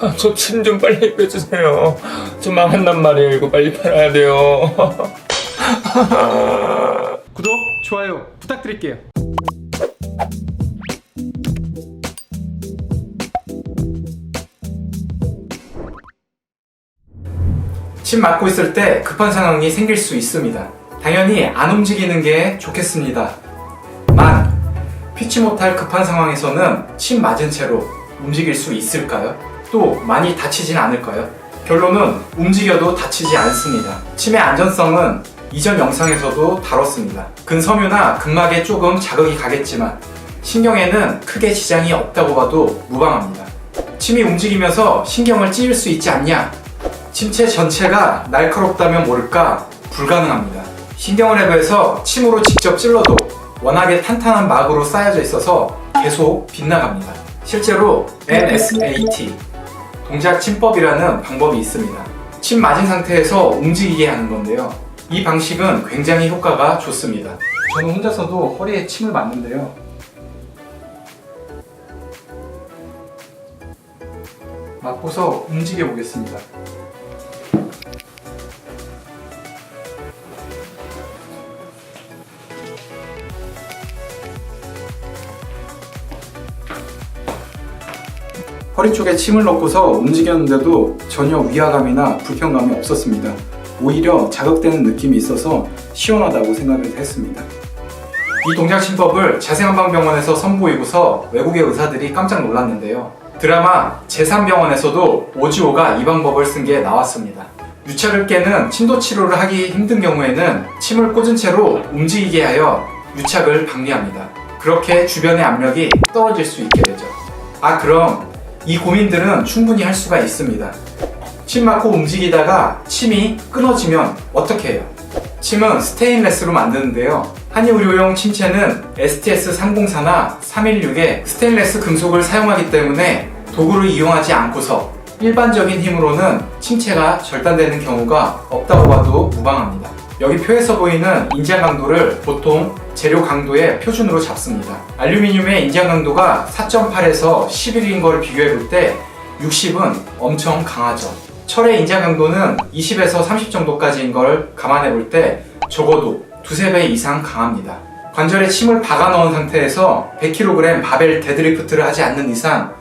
아, 저침 좀 빨리 빼주세요. 저 망한단 말이에요. 이거 빨리 팔아야 돼요. 구독, 좋아요 부탁드릴게요. 침 맞고 있을 때 급한 상황이 생길 수 있습니다. 당연히 안 움직이는 게 좋겠습니다. 만, 피치 못할 급한 상황에서는 침 맞은 채로 움직일 수 있을까요? 또 많이 다치진 않을까요? 결론은 움직여도 다치지 않습니다. 침의 안전성은 이전 영상에서도 다뤘습니다. 근섬유나 근막에 조금 자극이 가겠지만 신경에는 크게 지장이 없다고 봐도 무방합니다. 침이 움직이면서 신경을 찌을 수 있지 않냐? 침체 전체가 날카롭다면 모를까 불가능합니다. 신경을 해부해서 침으로 직접 찔러도 워낙에 탄탄한 막으로 쌓여져 있어서 계속 빗나갑니다. 실제로 NSAT 동작 침법이라는 방법이 있습니다. 침 맞은 상태에서 움직이게 하는 건데요. 이 방식은 굉장히 효과가 좋습니다. 저는 혼자서도 허리에 침을 맞는데요. 맞고서 움직여 보겠습니다. 허리 쪽에 침을 넣고서 움직였는데도 전혀 위화감이나 불편감이 없었습니다. 오히려 자극되는 느낌이 있어서 시원하다고 생각을 했습니다. 이 동작 침법을 자생한방병원에서 선보이고서 외국의 의사들이 깜짝 놀랐는데요. 드라마 제3병원에서도 오지오가 이 방법을 쓴 게 나왔습니다. 유착을 깨는 침도 치료를 하기 힘든 경우에는 침을 꽂은 채로 움직이게 하여 유착을 방리합니다. 그렇게 주변의 압력이 떨어질 수 있게 되죠. 아 그럼 이 고민들은 충분히 할 수가 있습니다. 침 맞고 움직이다가 침이 끊어지면 어떻게 해요? 침은 스테인레스로 만드는데요. 한의의료용 침체는 STS304나 316의 스테인레스 금속을 사용하기 때문에 도구를 이용하지 않고서 일반적인 힘으로는 침체가 절단되는 경우가 없다고 봐도 무방합니다. 여기 표에서 보이는 인장 강도를 보통 재료 강도의 표준으로 잡습니다. 알루미늄의 인장 강도가 4.8에서 11인 걸 비교해 볼 때 60은 엄청 강하죠. 철의 인장 강도는 20에서 30 정도까지인 걸 감안해 볼 때 적어도 두세 배 이상 강합니다. 관절에 침을 박아 넣은 상태에서 100kg 바벨 데드리프트를 하지 않는 이상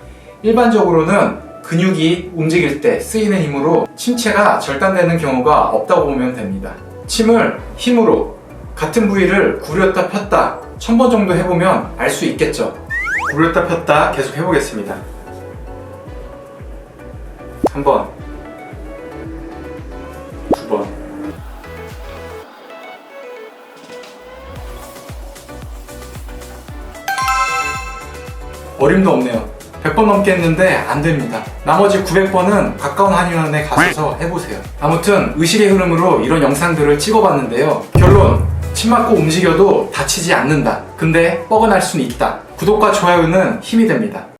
일반적으로는 근육이 움직일 때 쓰이는 힘으로 침체가 절단되는 경우가 없다고 보면 됩니다. 침을 힘으로 같은 부위를 구렸다 폈다 천번 정도 해보면 알 수 있겠죠. 구렸다 폈다 계속 해보겠습니다. 3번 2번 어림도 없네요. 100번 넘게 했는데 안 됩니다. 나머지 900번은 가까운 한의원에 가셔서 해보세요. 아무튼 의식의 흐름으로 이런 영상들을 찍어봤는데요. 결론! 침 맞고 움직여도 다치지 않는다. 근데 뻐근할 수는 있다. 구독과 좋아요는 힘이 됩니다.